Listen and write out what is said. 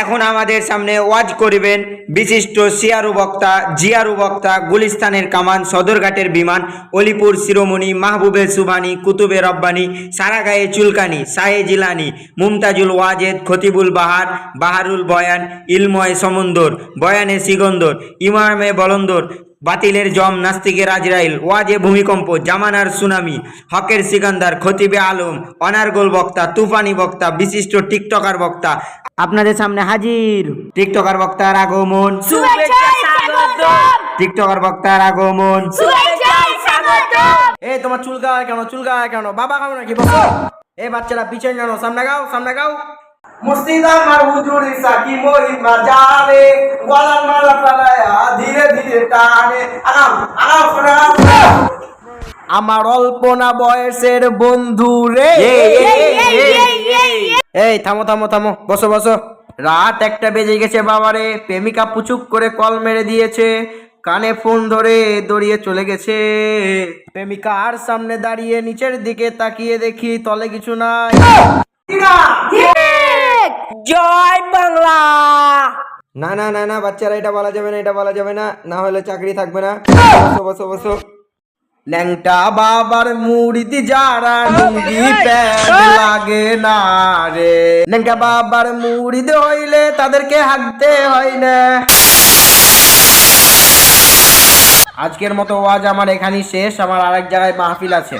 এখন আমাদের সামনে ওয়াজ করিবেন বিশিষ্ট সিয়ারু বক্তা, জিয়ারু বক্তা, গুলিস্তানের কামান, সদরঘাটের বিমান, অলিপুর শিরোমণি, মাহবুবে সুবানি, কুতুবে রব্বানি, সারাগায়ে চুলকানি সাহে জিলানি, মুমতাজুল ওয়াজেদ, খতিবুল বাহার, বাহারুল বয়ান, ইলময় সমন্দর, বয়ানে সিগন্দর, ইমামে বলন্দর, বাতিলের জম নাস্তিকের আজরাইল ওয়াজে ভূমিকম্প, জামানার সুনামি, হকের সিকান্দার, খতিবে আলম, অনার্গোল বক্তা, তুফানি বক্তা, বিশিষ্ট টিকটকার বক্তা আপনাদের সামনে হাজির টিকটকার বক্তার আগমন। টিকটকার বক্তার আগমন। এই তোমার চুল গায় কেন? চুল গায় কেন? বাবা খাও নাকি? এই বাচ্চারা পিছনে জানো সামনে গাও সামনে গাও। মুর্শিদ আমার হুজুর সাকি মহিমা জানে গলার মালা পালায়া ধীরে ধীরে টানে। আগাম আগাম আমার অল্প না বয়সের বন্ধু রে। এই থামো থামো থামো বসো বসো। রাত একটা বেজে গেছে বাবারে। প্রেমিকা পুচুক করে কল মেরে দিয়েছে। কানে ফোন ধরে দড়িয়ে চলে গেছে। প্রেমিকা আর সামনে দাঁড়িয়ে নিচের দিকে তাকিয়ে দেখি তলে কিছু নাই। জয় বাংলা! না না না না বাচ্চারা এটা বলা যাবে না এটা বলা যাবে না। না হলে চাকরি থাকবে না। বসো বসো বসো। ল্যাংটা বাবার মুড়িতে যারা লুঙ্গি প্যান্ট লাগে না রে। ল্যাংটা বাবার মুড়িতে হইলে তাদেরকে হাঁকতে হয় না। আজকের মতো ওয়াজ আমার এখানেই শেষ আমার আরেক জায়গায় মাহফিল আছে।